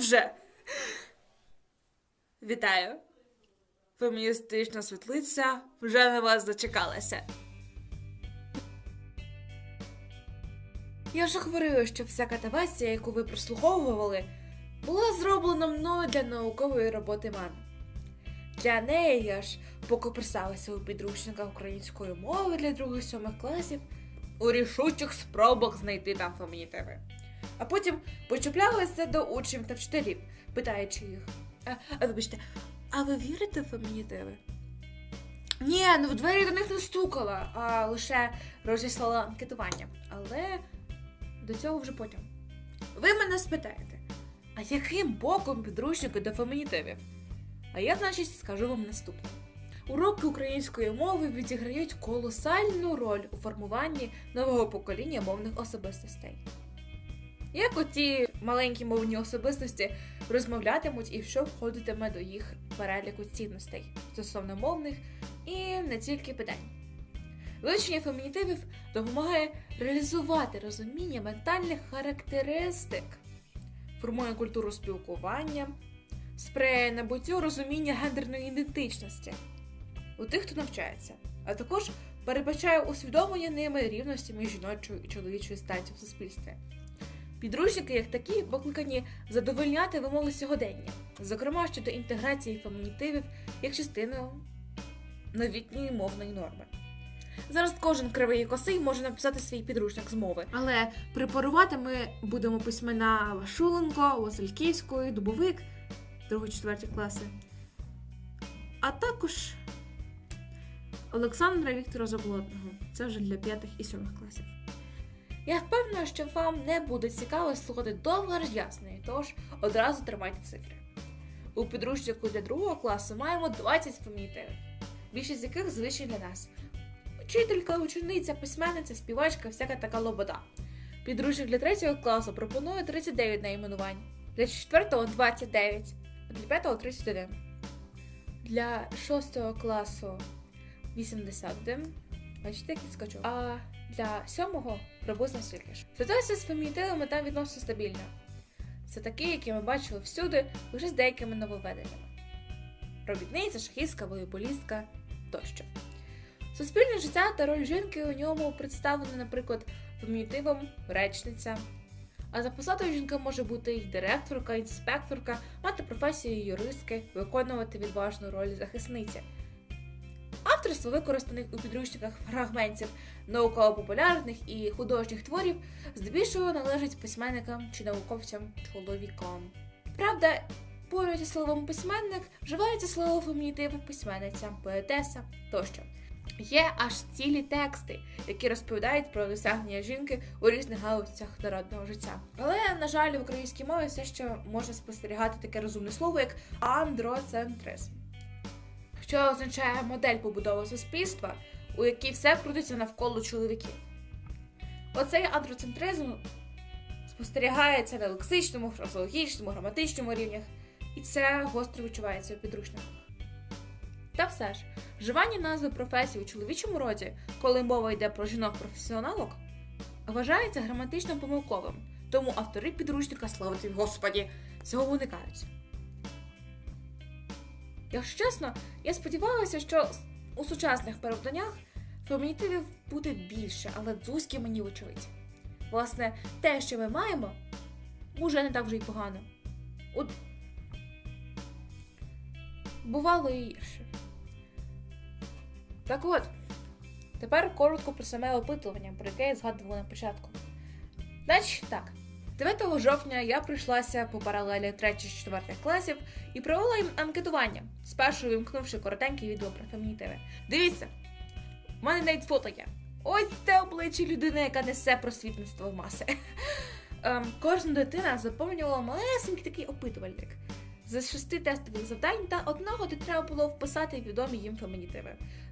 вже. Вітаю. Феміністична світлиця вже на вас зачекалася. Я ж говорила, що вся катавасія, яку ви прослуховували, була зроблена мною для наукової роботи МАН. Для неї я ж покопирсалася у підручниках української мови для других сьомих класів у рішучих спробах знайти там фемінітиви. А потім почуплялася до учнів та вчителів, питаючи їх: а, а вибачте, а ви вірите в фемінітиви? Ні, ну в двері до них не стукала, а лише розіслала анкетування. Але до цього вже потім. Ви мене спитаєте, а яким боком підручники до фемінітивів? А я, значить, скажу вам наступне. Уроки української мови відіграють колосальну роль у формуванні нового покоління мовних особистостей. Як оті маленькі мовні особистості розмовлятимуть і що входитиме до їх переліку цінностей стосовно мовних і не тільки питань. Вивчення фемінітивів допомагає реалізувати розуміння ментальних характеристик, формує культуру спілкування, сприяє набуттю розуміння гендерної ідентичності у тих, хто навчається, а також передбачає усвідомлення ними рівності між жіночою і чоловічою статтю в суспільстві. Підручники, як такі, покликані задовольняти вимоги сьогодення, зокрема щодо інтеграції фемінітивів як частиною новітньої мовної норми. Зараз кожен кривий і косий може написати свій підручник з мови. Але препарувати ми будемо письмена Вашуленко, Васильківської, Дубовик, 2-4 класи. А також Олександра Віктора Заблотного. Це вже для 5 і 7 класів. Я впевнена, що вам не буде цікаво слухати довго роз'яснення, тож одразу тримайте цифри. У підручнику для другого класу маємо 20 фемінітивів, більшість з яких звичні для нас. Учителька, учениця, письменниця, співачка, всяка така лобода. Підручник для третього класу пропонує 39 найменувань, для четвертого 29, а для п'ятого 31. Для шостого класу 81. Бачите, який скачок. А для сьомого приблизно стільки ж. Ситуація з фемінітивами там відносно стабільна. Це такі, які ми бачили всюди, лише з деякими нововведеннями. Робітниця, шахістка, волейболістка тощо. Суспільне життя та роль жінки у ньому представлені, наприклад, фемінітивом речниця. А за посадою жінка може бути і директорка, інспекторка, мати професію юристки, виконувати відважну роль захисниці. Авторство використаних у підручниках фрагментів науково-популярних і художніх творів здебільшого належить письменникам чи науковцям чоловікам. Правда, поряд із словом письменник вживається слово фемінітив письменниця, поетеса тощо. Є аж цілі тексти, які розповідають про досягнення жінки у різних галузях народного життя. Але, на жаль, в українській мові все ще можна спостерігати таке розумне слово, як андроцентризм що означає модель побудови суспільства, у якій все крутиться навколо чоловіків. Оцей андроцентризм спостерігається на лексичному, фразологічному, граматичному рівнях, і це гостро відчувається у підручниках. Та все ж, вживання назви професії у чоловічому роді, коли мова йде про жінок-професіоналок, вважається граматично помилковим, тому автори підручника, слава тобі, Господі, цього уникають. Якщо чесно, я сподівалася, що у сучасних перевданнях фемінітивів буде більше, але дзузькі мені вочевидь. Власне, те, що ми маємо, уже не так вже й погано. От бувало і гірше. Так от, тепер коротко про саме опитування, про яке я згадувала на початку. Значить так. 9 жовтня я прийшлася по паралелі 3-4 класів і провела їм анкетування, спершу вимкнувши коротеньке відео про фемінітиви. Дивіться, в мене навіть фото є. Ось це обличчя людини, яка несе просвітництво в маси. Ем, кожна дитина заповнювала малесенький такий опитувальник з шести тестових завдань та одного, де треба було вписати відомі їм фемінітиви.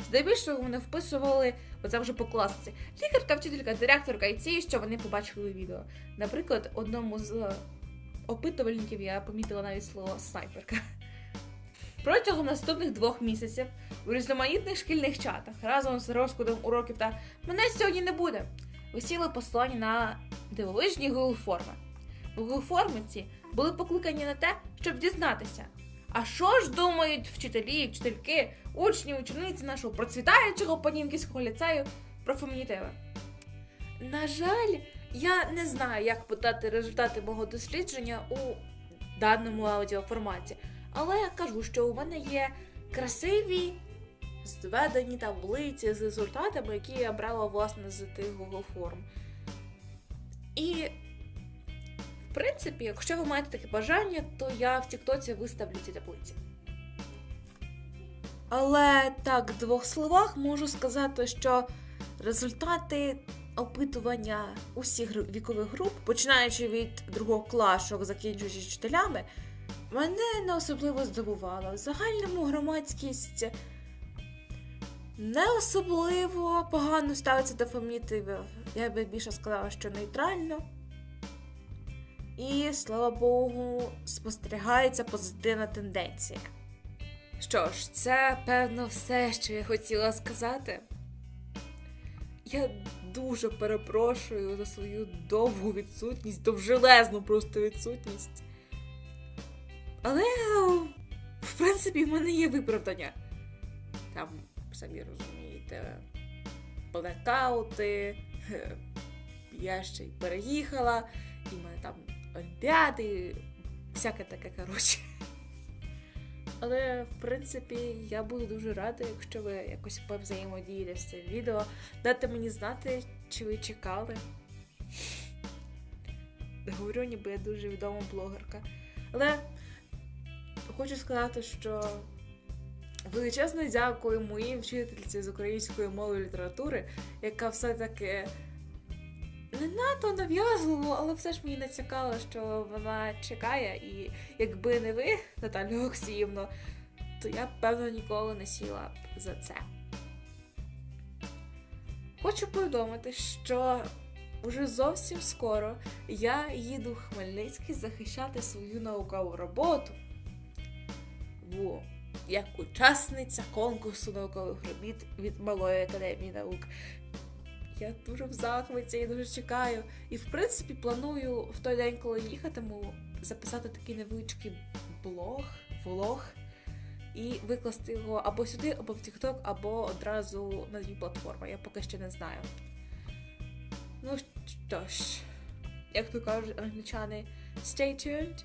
Здебільшого вони вписували, оце вже по класиці, лікарка, вчителька, директорка і ці, що вони побачили відео. Наприклад, одному з опитувальників я помітила навіть слово снайперка. Протягом наступних двох місяців у різноманітних шкільних чатах разом з розкладом уроків та мене сьогодні не буде. Висіли послання на дивовижні Google форми. Google форми ці були покликані на те, щоб дізнатися. А що ж думають вчителі, вчительки, учні, учениці нашого процвітаючого Панінківського ліцею про фемінітиви? На жаль, я не знаю, як подати результати мого дослідження у даному аудіоформаті, але я кажу, що у мене є красиві зведені таблиці з результатами, які я брала власне з тих Google форм. І, в принципі, якщо ви маєте таке бажання, то я в Тіктоці виставлю ці таблиці. Але так, в двох словах можу сказати, що результати опитування усіх вікових груп, починаючи від другого класу, закінчуючи вчителями, мене не особливо здивувало. В загальному громадськість не особливо погано ставиться до фемінітивів. Я би більше сказала, що нейтрально. І, слава Богу, спостерігається позитивна тенденція. Що ж, це певно все, що я хотіла сказати. Я дуже перепрошую за свою довгу відсутність, довжелезну просто відсутність. Але, в принципі, в мене є виправдання. Там, самі розумієте, блекаути, я ще й переїхала, і мене там олімпіади, всяке таке, коротше. Але, в принципі, я буду дуже рада, якщо ви якось повзаємодієте з цим відео. Дайте мені знати, чи ви чекали. Говорю, ніби я дуже відома блогерка. Але хочу сказати, що величезно дякую моїй вчительці з української мови і літератури, яка все-таки не надто нав'язливо, але все ж мені націкало, що вона чекає, і якби не ви, Наталя Олексіївна, то я б, певно, ніколи не сіла б за це. Хочу повідомити, що уже зовсім скоро я їду в Хмельницький захищати свою наукову роботу в як учасниця конкурсу наукових робіт від Малої академії наук. Я дуже в захваті, я дуже чекаю. І в принципі планую в той день, коли їхатиму, записати такий невеличкий блог, влог і викласти його або сюди, або в TikTok, або одразу на дві платформи. Я поки ще не знаю. Ну що ж, як то кажуть англічани, stay tuned.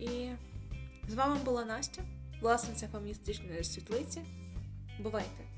І з вами була Настя, власниця феміністичної світлиці. Бувайте!